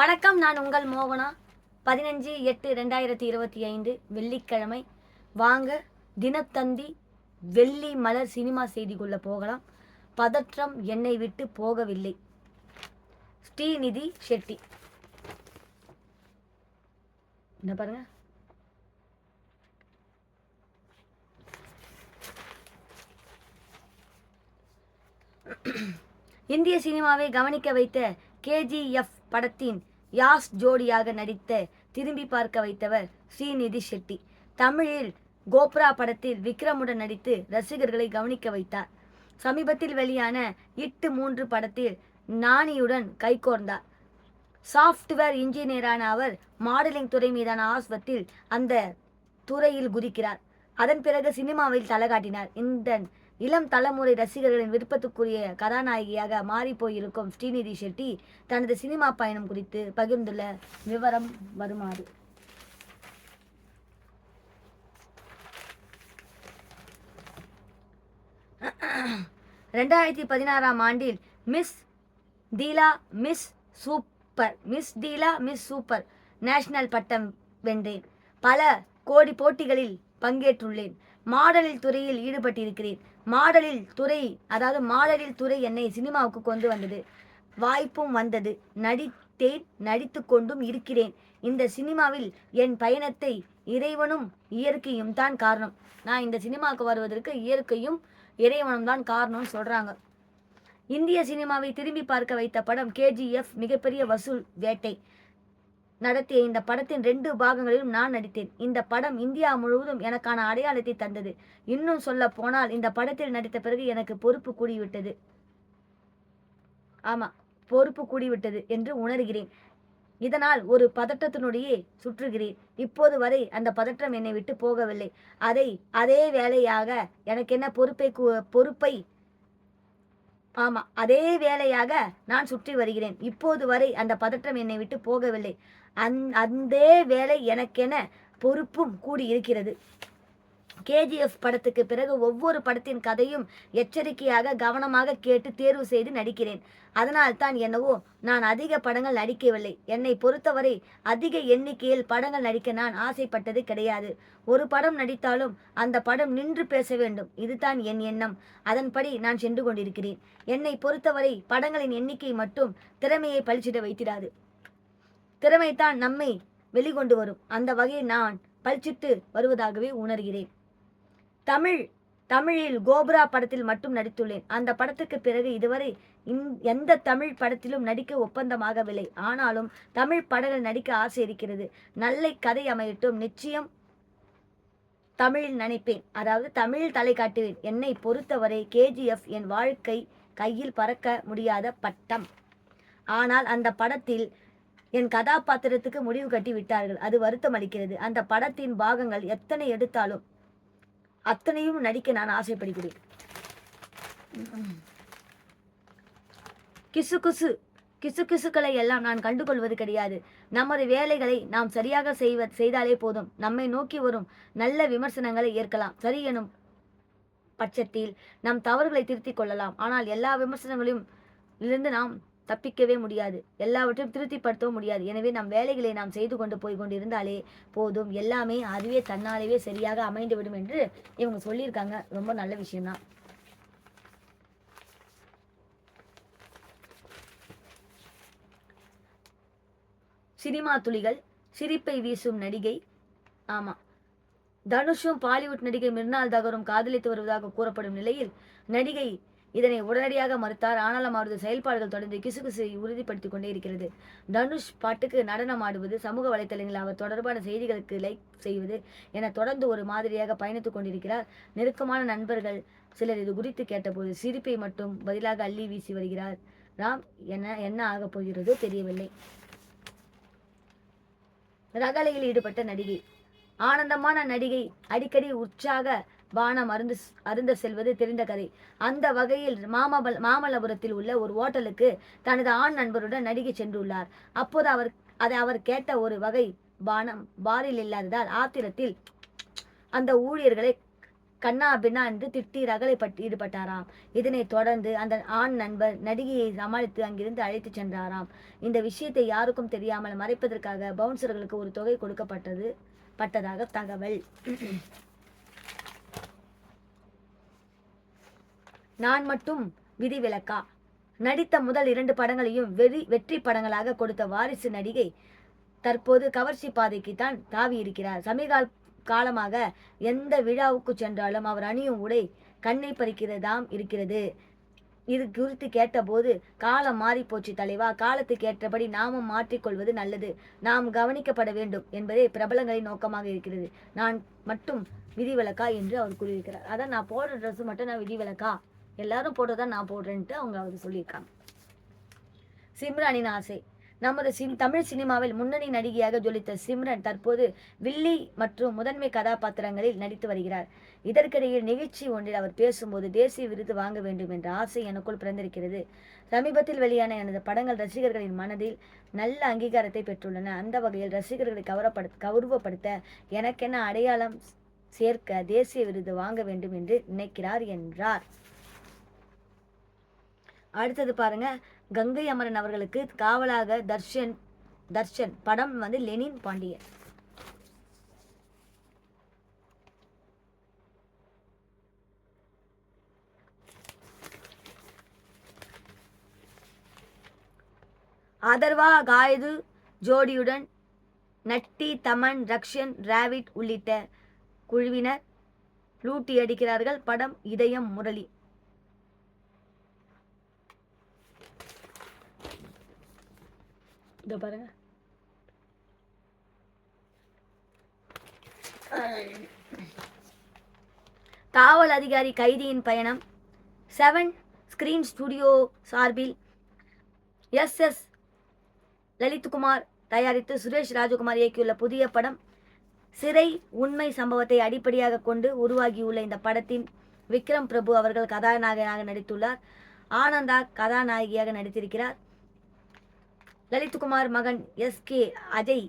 வணக்கம் நான் உங்கள் மோகனா. பதினஞ்சு எட்டு ரெண்டாயிரத்தி இருபத்தி ஐந்து வெள்ளிக்கிழமை. வாங்க தினத்தந்தி வெள்ளி மலர் சினிமா செய்திக்குள்ளே போகலாம். பதற்றம் என்னை விட்டு போகவில்லை. ஸ்ரீநிதி ஷெட்டி. என்ன பாருங்க. இந்திய சினிமாவை கவனிக்க வைத்த கேஜிஎஃப் படத்தின் யாஸ் ஜோடியாக நடித்த திரும்பி பார்க்க வைத்தவர் ஸ்ரீநிதி ஷெட்டி. தமிழில் கோப்ரா படத்தில் விக்ரமுடன் நடித்து ரசிகர்களை கவனிக்க வைத்தார். சமீபத்தில் வெளியான இட்டு மூன்று படத்தில் நானியுடன் கைகோர்ந்தார் சாஃப்ட்வேர் இன்ஜினியரான அவர் மாடலிங் துறை மீதான ஆர்வத்தில் அந்த துறையில் குதிக்கிறார். அதன் பிறகு சினிமாவில் தலை காட்டினார். இந்த இளம் தலைமுறை ரசிகர்களின் விருப்பத்துக்குரிய கதாநாயகியாக மாறி போயிருக்கும் ஸ்ரீநிதி ஷெட்டி தனது சினிமா பயணம் குறித்து பகிர்ந்துள்ள விவரம் வருமாறு. ரெண்டாயிரத்தி பதினாறாம் ஆண்டில் miss Diva miss super miss Diva miss supranational பட்டம் வென்றேன். பல கோடி போட்டிகளில் பங்கேற்றுள்ளேன். மாடலில் துறையில் ஈடுபட்டிருக்கிறேன். மாடலில் துறை அதாவது மாடலில் துறை என்னை சினிமாவுக்கு கொண்டு வந்தது. வாய்ப்பும் வந்தது. நடித்தேன் நடித்து கொண்டும் இருக்கிறேன். இந்த சினிமாவில் என் பயணத்தை இறைவனும் இயற்கையும் தான் காரணம். நான் இந்த சினிமாவுக்கு வருவதற்கு இயற்கையும் இறைவனும் தான் காரணம்னு சொல்றாங்க. இந்திய சினிமாவை திரும்பி பார்க்க வைத்த படம் கேஜிஎஃப் மிகப்பெரிய வசூல் வேட்டை. நடத்திய இந்த படத்தின் ரெண்டு பாகங்களிலும் நான் நடித்தேன். இந்த படம் இந்தியா முழுவதும் எனக்கான அடையாளத்தை தந்தது. இன்னும் சொல்ல போனால் இந்த படத்தில் நடித்த பிறகு எனக்கு பொறுப்பு கூடிவிட்டது. ஆமா பொறுப்பு கூடிவிட்டது என்று உணர்கிறேன். இதனால் ஒரு பதட்டத்தினுடையே சுற்றுகிறேன். இப்போது வரை அந்த பதற்றம் என்னை விட்டு போகவில்லை. அதை அதே வேலையாக எனக்கு என்ன பொறுப்பை பொறுப்பை? ஆமா அதே வேலையாக நான் சுற்றி வருகிறேன். இப்போது வரை அந்த பதற்றம் என்னை விட்டு போகவில்லை. அந் அந்தே வேலை எனக்கென பொறுப்பும் கூடி இருக்கிறது கேஜிஎஃப் படத்துக்கு பிறகு ஒவ்வொரு படத்தின் கதையும் எச்சரிக்கையாக கவனமாக கேட்டு தேர்வு செய்து நடிக்கிறேன். அதனால் தான் என்னவோ நான் அதிக படங்கள் நடிக்கவில்லை. என்னை பொறுத்தவரை அதிக எண்ணிக்கையில் படங்கள் நடிக்க நான் ஆசைப்பட்டது கிடையாது. ஒரு படம் நடித்தாலும் அந்த படம் நின்று பேச வேண்டும். இதுதான் என் எண்ணம். அதன்படி நான் சென்று கொண்டிருக்கிறேன். என்னை பொறுத்தவரை படங்களின் எண்ணிக்கை மட்டும் திறமையை பழிச்சிட வைத்திடாது. திறமைத்தான் நம்மை வெளிகொண்டு வரும். அந்த வகையில் நான் பழிச்சித்து வருவதாகவே உணர்கிறேன். தமிழ் தமிழில் கோபுரா படத்தில் மட்டும் நடித்துள்ளேன். அந்த படத்துக்கு பிறகு இதுவரை இந்- எந்த தமிழ் படத்திலும் நடிக்க ஒப்பந்தமாகவில்லை. ஆனாலும் தமிழ் படங்கள் நடிக்க ஆசை இருக்கிறது. நல்ல கதை அமையட்டும். நிச்சயம் தமிழில் நினைப்பேன் அதாவது தமிழில் தலை காட்டுவேன். என்னை பொறுத்தவரை கேஜிஎஃப் என் வாழ்க்கை கையில் பறக்க முடியாத பட்டம். ஆனால் அந்த படத்தில் என் கதாபாத்திரத்துக்கு முடிவு கட்டி விட்டார்கள். அது வருத்தம் அளிக்கிறது. அந்த படத்தின் பாகங்கள் எத்தனை எடுத்தாலும் அத்தனையும் நடிக்க நான் ஆசைப்படுகிறேன். கிசு குசு கிசு கிசுக்களை எல்லாம் நான் கண்டுகொள்வது கிடையாது. நமது வேலைகளை நாம் சரியாக செய்வ செய்தாலே போதும். நம்மை நோக்கி வரும் நல்ல விமர்சனங்களை ஏற்கலாம். சரி எனும் பட்சத்தில் நம் தவறுகளை திருத்திக் கொள்ளலாம். ஆனால் எல்லா விமர்சனங்களையும் இருந்து நாம் தப்பிக்கவே முடியாது. எல்லாவற்றையும் திருப்திப்படுத்தவும் முடியாது. எனவே நம் வேலைகளை நாம் செய்து கொண்டு போய் கொண்டிருந்தாலே போதும். எல்லாமே அதுவே தன்னாலேயே சரியாக அமைந்துவிடும் என்று இவங்க சொல்லியிருக்காங்க. ரொம்ப நல்ல விஷயம்தான். சினிமா துளிகள் சிரிப்பை வீசும் நடிகை. ஆமா. தனுஷும் பாலிவுட் நடிகை மிர்னால் தகரும் காதலித்து வருவதாக கூறப்படும் நிலையில் நடிகை இதனை உடனடியாக மறுத்தார். ஆனாலும் அவரது செயல்பாடுகள் தொடர்ந்து கிசுகிசையை உறுதிப்படுத்திக் கொண்டே இருக்கிறது. தனுஷ் பாட்டுக்கு நடனம் ஆடுவது சமூக வலைத்தளங்களில் அவர் தொடர்பான செய்திகளுக்கு லைக் செய்வது என தொடர்ந்து ஒரு மாதிரியாக பயணித்துக் கொண்டிருக்கிறார். நெருக்கமான நண்பர்கள் சிலர் இது குறித்து கேட்டபோது சிரிப்பை மட்டும் பதிலாக அள்ளி வீசி வருகிறார். ராம் என்ன என்ன ஆகப் போகிறதோ தெரியவில்லை. ரகலையில் ஈடுபட்ட நடிகை. ஆனந்தமான நடிகை அடிக்கடி உற்சாக பானம் அருந்து அருந்த செல்வது தெரிந்த கதை. அந்த வகையில் மாமபல் மாமல்லபுரத்தில் உள்ள ஒரு ஓட்டலுக்கு தனது ஆண் நண்பருடன் நடிகை சென்றுள்ளார். அப்போது அவர் அதை அவர் கேட்ட ஒரு வகை பானம் பாரில் இல்லாததால் ஆத்திரத்தில் அந்த ஊழியர்களை கண்ணா பின்னா என்று திட்டி ரகலைப்பட்டு ஈடுபட்டாராம். இதனைத் தொடர்ந்து அந்த ஆண் நண்பர் நடிகையை சமாளித்து அங்கிருந்து அழைத்துச் சென்றாராம். இந்த விஷயத்தை யாருக்கும் தெரியாமல் மறைப்பதற்காக பவுன்சர்களுக்கு ஒரு தொகை கொடுக்கப்பட்டது பட்டதாக தகவல். நான் மட்டும் விதிவிலக்கா? நடித்த முதல் இரண்டு படங்களையும் வெறி வெற்றி படங்களாக கொடுத்த வாரிசு நடிகை தற்போது கவர்ச்சி பாதைக்கு தான் தாவி இருக்கிறார். சமீகால் காலமாக எந்த விழாவுக்கு சென்றாலும் அவர் அணியும் உடை கண்ணை பறிக்கிறதாம் இருக்கிறது. இது குறித்து கேட்டபோது காலம் மாறி போச்சு தலைவா காலத்துக்கு ஏற்றபடி நாமும் மாற்றிக்கொள்வது நல்லது. நாம் கவனிக்கப்பட வேண்டும் என்பதே பிரபலங்களின் நோக்கமாக இருக்கிறது. நான் மட்டும் விதிவிலக்கா என்று அவர் கூறியிருக்கிறார். அதான் நான் போடுற ட்ரெஸ் மட்டும் நான் விதிவிலக்கா? எல்லாரும் போடுறதான் நான் போடுறேன்ட்டு அவங்க அவர் சொல்லியிருக்காங்க. சிம்ரானின் ஆசை. நமது சின் தமிழ் சினிமாவில் முன்னணி நடிகையாக ஜொலித்த சிம்ரன் தற்போது வில்லி மற்றும் முதன்மை கதாபாத்திரங்களில் நடித்து வருகிறார். இதற்கிடையில் நிகழ்ச்சி ஒன்றில் அவர் பேசும்போது தேசிய விருது வாங்க வேண்டும் என்ற ஆசை எனக்குள் பிறந்திருக்கிறது. சமீபத்தில் வெளியான எனது படங்கள் ரசிகர்களின் மனதில் நல்ல அங்கீகாரத்தை பெற்றுள்ளன. அந்த வகையில் ரசிகர்களை கௌரவப்படு கௌரவப்படுத்த எனக்கென அடையாளம் சேர்க்க தேசிய விருது வாங்க வேண்டும் என்று நினைக்கிறார் என்றார். அடுத்தது பாருங்க கங்கை அமரன் அவர்களுக்கு காவலாக தர்ஷன் தர்ஷன் படம் வந்து லெனின் பாண்டியன். அதர்வா காயது ஜோடியுடன் நட்டி தமன் ரக்ஷன் ராவிட் உள்ளிட்ட குழுவினர் லூட்டி அடிக்கிறார்கள். படம் இதயம் முரளி. இதோ பாருங்க. காவல் அதிகாரி கைதியின் பயணம். செவன் ஸ்கிரீன் ஸ்டுடியோ சார்பில் எஸ் எஸ் லலித்குமார் தயாரித்து சுரேஷ் ராஜகுமார் இயக்கியுள்ள புதிய படம் சிறை உண்மை சம்பவத்தை அடிப்படையாக கொண்டு உருவாகியுள்ள இந்த படத்தின் விக்ரம் பிரபு அவர்கள் கதாநாயகனாக நடித்துள்ளார். ஆனந்தா கதாநாயகியாக நடித்திருக்கிறார். லலித்குமார் மகன் எஸ் கே அஜய்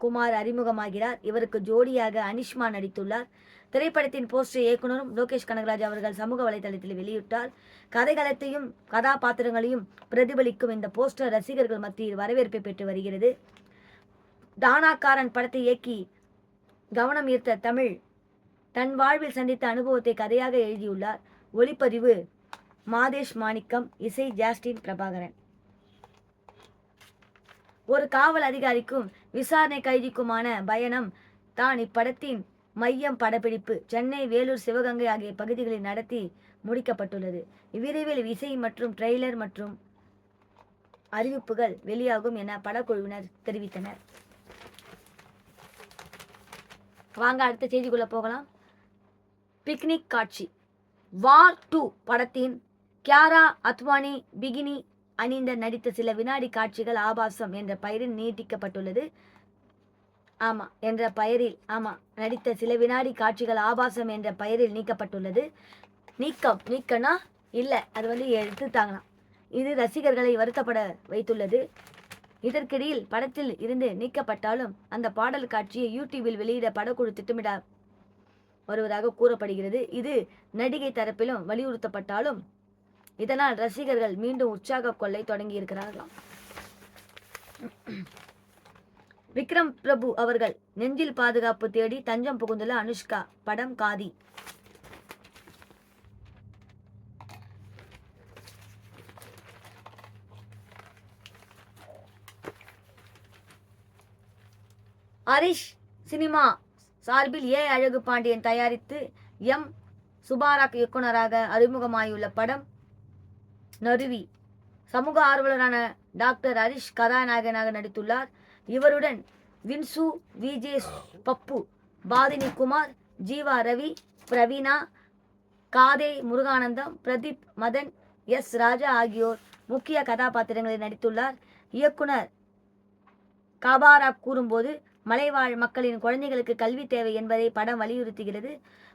குமார் அறிமுகமாகிறார். இவருக்கு ஜோடியாக அனிஷ்மா நடித்துள்ளார். திரைப்படத்தின் போஸ்டர் இயக்குனரும் லோகேஷ் கனகராஜ் அவர்கள் சமூக வலைதளத்தில் வெளியிட்டார். கதைகளத்தையும் கதாபாத்திரங்களையும் பிரதிபலிக்கும் இந்த போஸ்டர் ரசிகர்கள் மத்தியில் வரவேற்பை பெற்று வருகிறது. தானாக்காரன் படத்தை இயக்கி கவனம் ஈர்த்த தமிழ் தன் வாழ்வில் சந்தித்த அனுபவத்தை கதையாக எழுதியுள்ளார். ஒளிப்பதிவு மாதேஷ் மாணிக்கம் இசை ஜாஸ்டின் பிரபாகரன். ஒரு காவல் அதிகாரிக்கும் விசாரணை கைதிக்குமான பயணம் தான் இப்படத்தின் மையம் படப்பிடிப்பு. சென்னை வேலூர் சிவகங்கை ஆகிய பகுதிகளில் நடத்தி முடிக்கப்பட்டுள்ளது. விரைவில் இசை மற்றும் ட்ரெய்லர் மற்றும் அறிவிப்புகள் வெளியாகும் என படக்குழுவினர் தெரிவித்தனர். வாங்க அடுத்த செய்திக்குள்ள போகலாம். பிக்னிக் காட்சி. வார் டூ படத்தின் கியாரா அத்வானி பிகினி அணிந்த நடித்த சில வினாடி காட்சிகள் ஆபாசம் என்ற பெயரில் நீட்டிக்கப்பட்டுள்ளது. ஆமா என்ற பெயரில் ஆமா நடித்த சில வினாடி காட்சிகள் ஆபாசம் என்ற பெயரில் நீக்கப்பட்டுள்ளது. நீக்கம் நீக்கனா? இல்லை அது வந்து எடுத்துட்டாங்களாம் இது ரசிகர்களை வருத்தப்பட வைத்துள்ளது. இதற்கிடையில் படத்தில் இருந்து நீக்கப்பட்டாலும் அந்த பாடல் காட்சியை யூடியூபில் வெளியிட படக்குழு திட்டமிட வருவதாக கூறப்படுகிறது. இது நடிகை தரப்பிலும் வலியுறுத்தப்பட்டாலும் இதனால் ரசிகர்கள் மீண்டும் உற்சாக கொள்ளை தொடங்கியிருக்கிறார்களாம். விக்ரம் பிரபு அவர்கள் நெஞ்சில் பாதுகாப்பு தேடி தஞ்சம் புகுந்துள்ள அனுஷ்கா படம் காதி. ஹரிஷ் சினிமா சார்பில் ஏ அழகு பாண்டியன் தயாரித்து எம் சுபாராக் இயக்குனராக அறிமுகமாகியுள்ள படம் நறுவி சமூக ஆர்வலரான டாக்டர் ஹரிஷ் கதாநாயகனாக நடித்துள்ளார். இவருடன் வின்சு விஜே பப்பு பாதினி குமார் ஜீவா ரவி பிரவீனா காதே முருகானந்தம் பிரதீப் மதன் எஸ் ராஜா ஆகியோர் முக்கிய கதாபாத்திரங்களில் நடித்துள்ளார். இயக்குனர் காபாரா கூறும்போது மலைவாழ் மக்களின் குழந்தைகளுக்கு கல்வி தேவை என்பதை படம் வலியுறுத்துகிறது.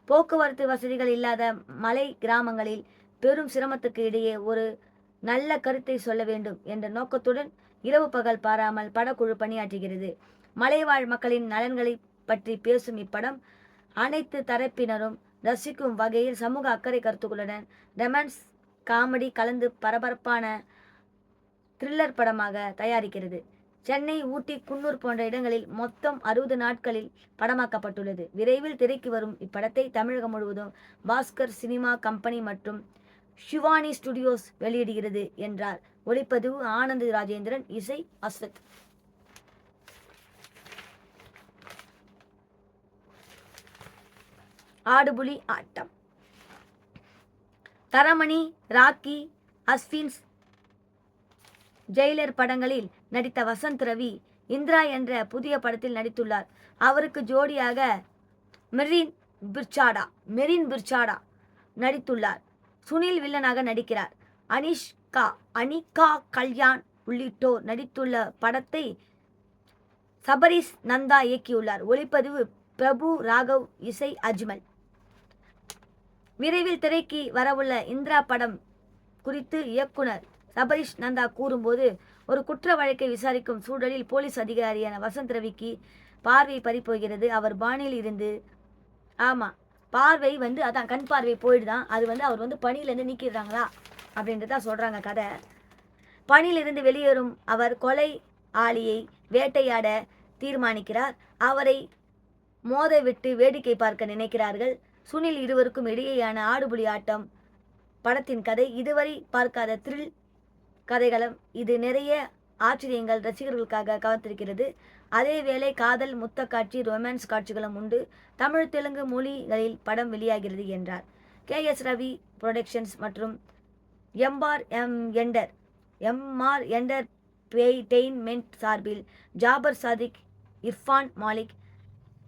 போக்குவரத்து வசதிகள் இல்லாத மலை கிராமங்களில் பெரும் சிரமத்துக்கு இடையே ஒரு நல்ல கருத்தை சொல்ல வேண்டும் என்ற நோக்கத்துடன் இரவு பகல் பாராமல் படக்குழு பணியாற்றுகிறது. மலைவாழ் மக்களின் நலன்களை பற்றி பேசும் இப்படம் அனைத்து தரப்பினரும் ரசிக்கும் வகையில் சமூக அக்கறை கருத்துக்களுடன் ரெமன்ஸ் காமெடி கலந்து பரபரப்பான த்ரில்லர் படமாக தயாரிக்கிறது. சென்னை ஊட்டி குன்னூர் போன்ற இடங்களில் மொத்தம் அறுபது நாட்களில் படமாக்கப்பட்டுள்ளது. விரைவில் திரைக்கு வரும் இப்படத்தை தமிழகம் முழுவதும் பாஸ்கர் சினிமா கம்பெனி மற்றும் ஷிவானி ஸ்டுடியோஸ் வெளியிடுகிறது என்றார். ஒளிப்பதிவு ஆனந்த் ராஜேந்திரன் இசை அஸ்வத் ஆடுபுலி ஆட்டம். தரமணி ராக்கி அஸ்வின்ஸ் ஜெயிலர் படங்களில் நடித்த வசந்த் ரவி இந்திரா என்ற புதிய படத்தில் நடித்துள்ளார். அவருக்கு ஜோடியாக மெரின் பிர்ச்சாடா மெரின் பிர்ச்சாடா நடித்துள்ளார். சுனில் வில்லனாக நடிக்கிறார். அனிஷ்கா அனிகா கல்யாண் உள்ளிட்டோர் நடித்துள்ள படத்தை சபரிஸ் நந்தா இயக்கியுள்ளார். ஒளிப்பதிவு பிரபு ராகவ் இசை அஜ்மல். விரைவில் திரைக்கு வரவுள்ள இந்திரா படம் குறித்து இயக்குனர் சபரிஷ் நந்தா கூறும்போது ஒரு குற்ற வழக்கை விசாரிக்கும் சூழலில் போலீஸ் அதிகாரியான வசந்த் ரவிக்கு பார்வை பறிப்போகிறது அவர் பாணியில் இருந்து ஆமாம் பார்வை வந்து அதான் கண் பார்வை போயிடுதான். அது வந்து அவர் வந்து பணியிலேருந்து நீக்கிடுறாங்களா? அப்படின்றத சொல்கிறாங்க கதை. பணியிலிருந்து வெளியேறும் அவர் கொலை ஆளியை வேட்டையாட தீர்மானிக்கிறார். அவரை மோத விட்டு வேடிக்கை பார்க்க நினைக்கிறார்கள். சுனில் இருவருக்கும் இடையேயான ஆடுபுலி ஆட்டம் படத்தின் கதை. இதுவரை பார்க்காத த்ரில் கதைகளும். இது நிறைய ஆச்சரியங்கள் ரசிகர்களுக்காக கவர்ந்திருக்கிறது அதேவேளை காதல் முத்த காட்சி ரொமான்ஸ் காட்சிகளும் உண்டு. தமிழ் தெலுங்கு மொழிகளில் படம் வெளியாகிறது என்றார். கே. எஸ். ரவி புரொடக்ஷன்ஸ் மற்றும் எம்பார் M enter MR entertainment சார்பில் ஜாபர் சாதிக் இர்ஃபான் மாலிக்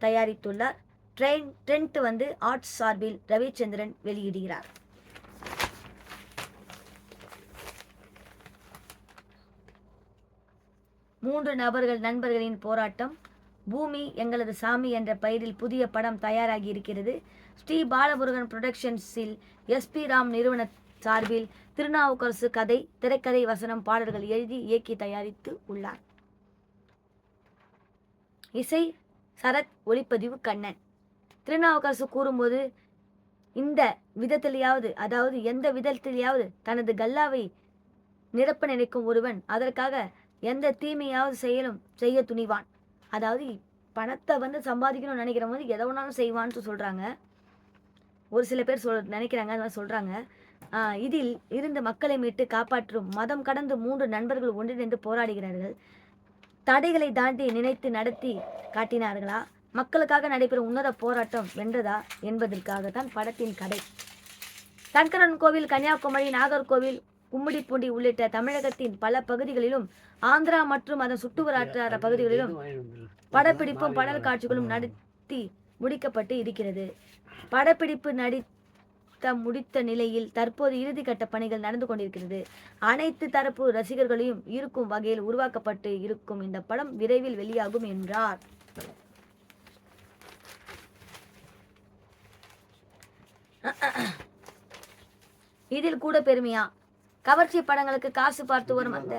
தயாரித்துள்ளார். ட்ரெயின் ட்ரெண்ட் வந்து ஆர்ட்ஸ் சார்பில் ரவிச்சந்திரன் வெளியிடுகிறார். மூன்று நபர்கள் நண்பர்களின் போராட்டம் பூமி எங்களது சாமி என்ற பெயரில் புதிய படம் தயாராகி இருக்கிறது ஸ்ரீ பாலமுருகன் புரொடக்ஷன்ஸில் எஸ்பி ராம் நிறுவன சார்பில் திருநாவுக்கரசு கதை திரைக்கதை வசனம் பாடல்கள் எழுதி இயக்கி தயாரித்து உள்ளார். இசை சரத் ஒளிப்பதிவு கண்ணன். திருநாவுக்கரசு கூறும்போது இந்த விதத்திலேயாவது அதாவது எந்த விதத்திலேயாவது தனது கல்லாவை நிரப்ப நினைக்கும் ஒருவன் அதற்காக எந்த தீமையாவது செய்யலும் செய்ய துணிவான். அதாவது பணத்தை வந்து சம்பாதிக்கணும்னு நினைக்கிறவங்க வந்து எதை வேணாலும் செய்வான்னு சொல்கிறாங்க ஒரு சில பேர் சொல் நினைக்கிறாங்க அது மாதிரி சொல்கிறாங்க இதில் இருந்து மக்களை மீட்டு காப்பாற்றும் மதம் கடந்து மூன்று நண்பர்கள் ஒன்றிணைந்து போராடுகிறார்கள். தடைகளை தாண்டி நினைத்து நடத்தி காட்டினார்களா? மக்களுக்காக நடைபெறும் உன்னத போராட்டம் வென்றதா என்பதற்காக தான் படத்தின் கதை. சங்கரன் கோவில் கன்னியாகுமரி நாகர்கோவில் கும்மிடிப்பூண்டி உள்ளிட்ட தமிழகத்தின் பல பகுதிகளிலும் ஆந்திரா மற்றும் அதன் சுற்றுவட்டார பகுதிகளிலும் படப்பிடிப்பும் படல் காட்சிகளும் நடத்தி முடிக்கப்பட்டு இருக்கிறது. படப்பிடிப்பு நடித்த முடித்த நிலையில் தற்போது இறுதிக்கட்ட பணிகள் நடந்து கொண்டிருக்கிறது. அனைத்து தரப்பு ரசிகர்களையும் ஈர்க்கும் வகையில் உருவாக்கப்பட்டு இருக்கும் இந்த படம் விரைவில் வெளியாகும் என்றார். இதில் கூட பெருமையா? கவர்ச்சி படங்களுக்கு காசு பார்த்து வரும் அந்த.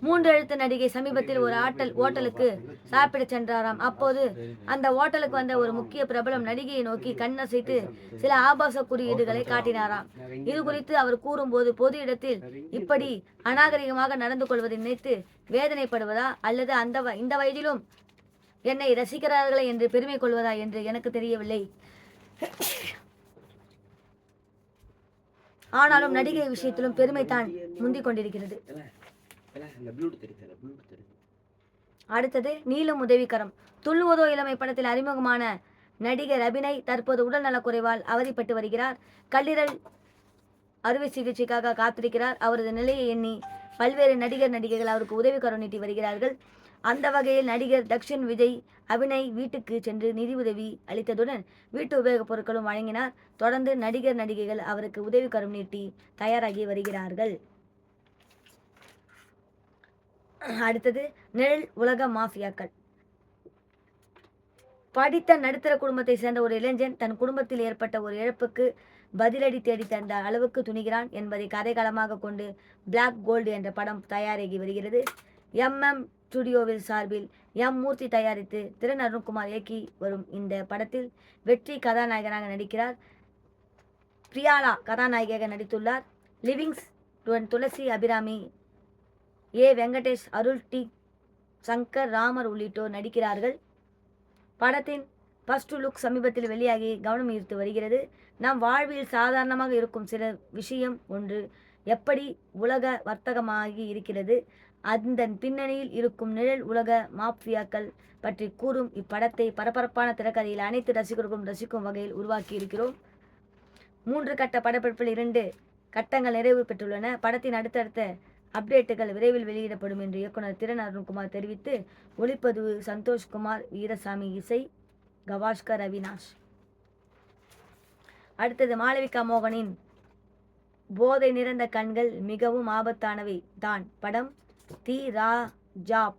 மூன்று எழுத்து நடிகை சமீபத்தில் ஒரு ஆட்டல் ஓட்டலுக்கு சாப்பிட சென்றாராம். அப்போது அந்த ஓட்டலுக்கு வந்த ஒரு முக்கிய பிரபலம் நடிகையை நோக்கி கண்ணசைத்து சில ஆபாச குறியீடுகளை காட்டினாராம். இது குறித்து அவர் கூறும்போது பொது இடத்தில் இப்படி அநாகரிகமாக நடந்து கொள்வதை நினைத்து வேதனைப்படுவதா அல்லது அந்த வ- இந்த வயதிலும் என்னை ரசிக்கிறார்களே என்று பெருமை கொள்வதா என்று எனக்கு தெரியவில்லை. ஆனாலும் நடிகை விஷயத்திலும் பெருமை தான் முந்தி கொண்டிருக்கிறது. அடுத்தது நீளும் உதவிக்கரம் துள்ளுவதோ இளமை படத்தில் அறிமுகமான நடிகர் அபிநய் தற்போது உடல்நலக் குறைவால் அவதிப்பட்டு வருகிறார். கல்லீரல் அறுவை சிகிச்சைக்காக காத்திருக்கிறார். அவரது நிலையை எண்ணி பல்வேறு நடிகர் நடிகைகள் அவருக்கு உதவிக்கரம் நீட்டி வருகிறார்கள். அந்த வகையில் நடிகர் தக்ஷன் விஜய் அபிநய் வீட்டுக்கு சென்று நிதி உதவி அளித்ததுடன் வீட்டு உபயோகப் பொருட்களும் வழங்கினார். தொடர்ந்து நடிகர் நடிகைகள் அவருக்கு உதவிக்கரம் நீட்டி தயாராகி வருகிறார்கள். அடுத்தது நிழல் உலக மாஃபியாக்கள். படித்த நடுத்தர குடும்பத்தை சேர்ந்த ஒரு இளைஞன் தன் குடும்பத்தில் ஏற்பட்ட ஒரு இழப்புக்கு பதிலடி தேடி தந்த அளவுக்கு துணிகிறான் என்பதை கதைக்களமாக கொண்டு பிளாக் கோல்டு என்ற படம் தயாராகி வருகிறது. எம்எம் ஸ்டுடியோவில் சார்பில் எம் மூர்த்தி தயாரித்து திறன் அருண்குமார் இயக்கி வரும் இந்த படத்தில் வெற்றி கதாநாயகனாக நடிக்கிறார். பிரியாலா கதாநாயகியாக நடித்துள்ளார். Livings Thulasi Abirami A Venkatesh Arul D Shankar Ramar உள்ளிட்டோர் நடிக்கிறார்கள். படத்தின் ஃபர்ஸ்ட் லுக் சமீபத்தில் வெளியாகி கவனம் ஈர்த்து வருகிறது. நம் வாழ்வில் சாதாரணமாக இருக்கும் சில விஷயம் ஒன்று எப்படி உலக வர்த்தகமாகி இருக்கிறது? அந்த பின்னணியில் இருக்கும் நிழல் உலக மாஃபியாக்கள் பற்றி கூறும் இப்படத்தை பரபரப்பான திரைக்கதையில் அனைத்து ரசிகர்களும் ரசிக்கும் வகையில் உருவாக்கி இருக்கிறோம். மூன்று கட்ட படப்பிடிப்பில் இரண்டு கட்டங்கள் நிறைவு பெற்றுள்ளன. படத்தின் அடுத்தடுத்த அப்டேட்டுகள் விரைவில் வெளியிடப்படும் என்று இயக்குனர் திறன் அருண்குமார் தெரிவித்து ஒளிப்பதிவு சந்தோஷ்குமார் வீரசாமி இசை கவாஷ்கர் அவினாஷ். அடுத்தது மாளவிகா மோகனின் போதை நிறைந்த கண்கள் மிகவும் ஆபத்தானவை. தான் படம் தி ரா ஜாப்.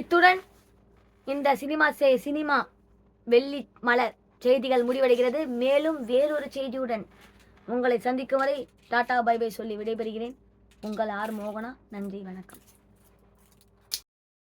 இத்துடன் இந்த சினிமா சே சினிமா வெள்ளி மலர் செய்திகள் முடிவடைகிறது. மேலும் வேறொரு செய்தியுடன் உங்களை சந்திக்கும் வரை டாடா பை பை சொல்லி விடைபெறுகிறேன். உங்கள் ஆர் மோகனா நன்றி வணக்கம்.